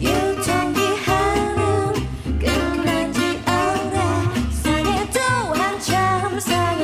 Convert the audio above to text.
유통기한은 끝나지 않아. 생애도 한참 상해